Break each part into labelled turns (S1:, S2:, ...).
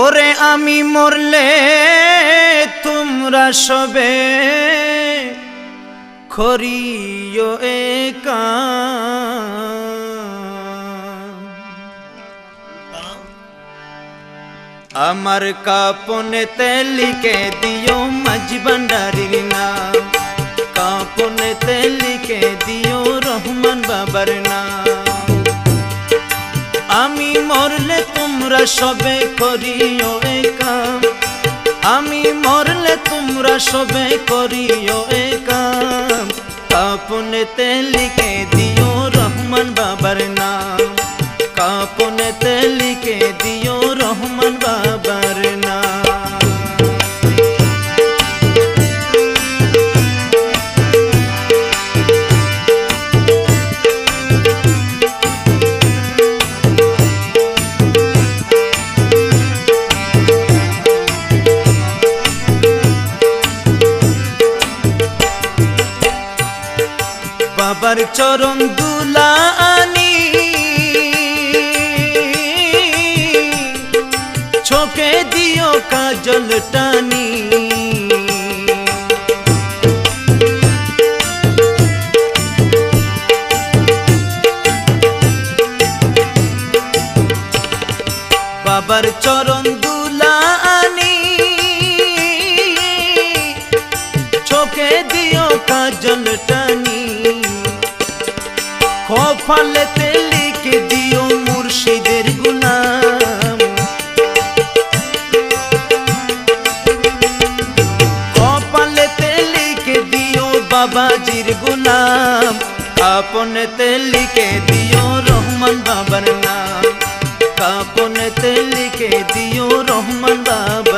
S1: ওরে আমি মরলে তোমরা সবে খরিও একা আমার কাপনেতে লিখে দিও মাঝ ভান্ডারির নাম। কাপনেতে লিখে দিও রহমান বাবার নাম। আমি মরলে তোমরা সবে করিও এ কাম। আমি মরলে তোমরা সবে করিও এ কাম। কাপনেতে লিখে দিও রহমান বাবার নাম। কাপনেতে লিখে দিও রহমান বাবার নাম। বাবার চরণ দুলা আনি চোখে দিও কাজল টানি। বাবার চরণ দুলা আনি চোখে দিও কাজল টানি। কপালেতে লিখে দিও মুর্শিদের গুনাম। কপালেতে লিখে দিও বাবাজির গুনাম। কাপনেতে লিখে দিও রহমান বাবার নাম। কাপনেতে লিখে দিও রহমান বাবার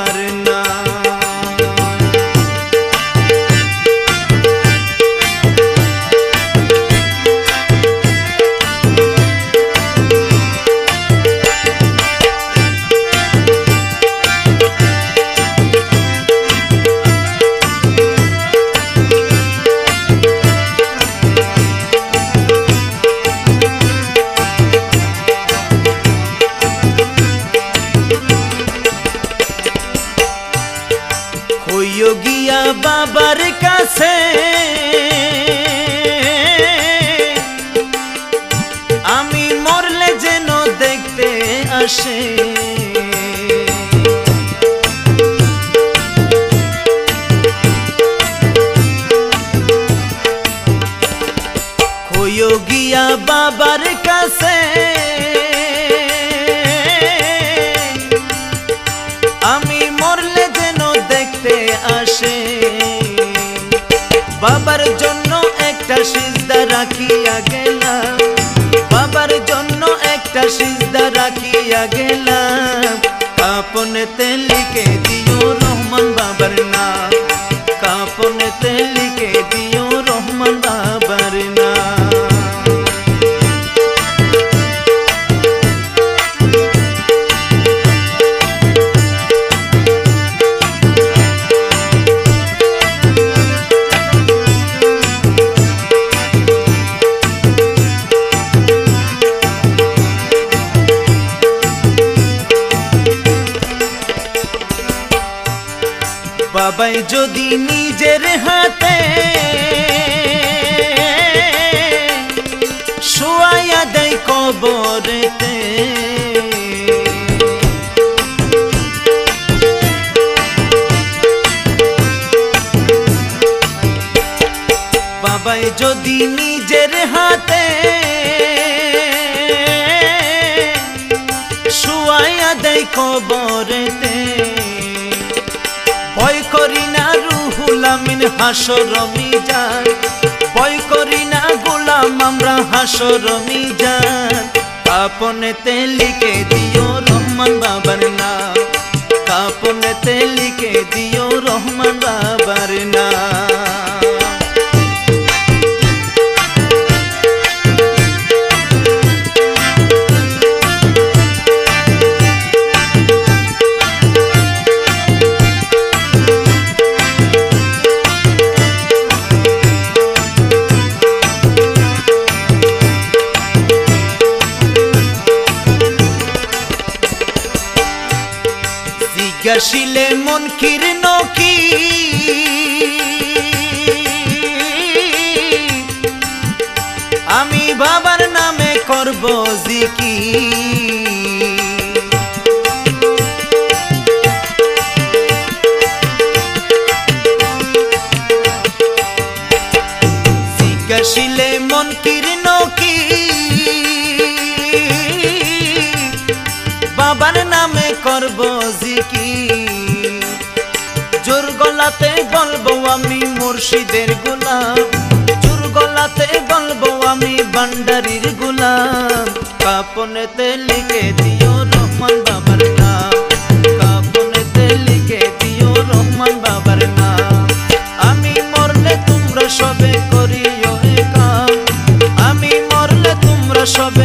S1: হইও গিয়া বাবার কাছে। আমি মরলে যেন দেখতে আসে। একটা সিজদা রাখিয়া গেলাম বাবাই যদি নিজের হাতে শোয়াইয়া দেয় কবরেতে। বাবাই যদি নিজের হাতে শুয়াইয়া দেয় কবরেতে। রুহুল মিজান ভয় করি না গোলাম, আমরা হাসরমি যান কাপনেতে লিখে দিও রহমান বাবার নাম। কাপনেতে লিখে দিও রহমান বাবার আসিলে মন কীর্ণ কি? আমি বাবার নামে করব জিকি জিজ্ঞাসিলে করব জিকি জোর গলাতে বলব আমি মুর্শিদের গুলাম। জোর গলাতে বলব আমি কাপনেতে লিখে দিও রহমান বাবার সবে করিও কাম। আমি মরলে তোমরা সবে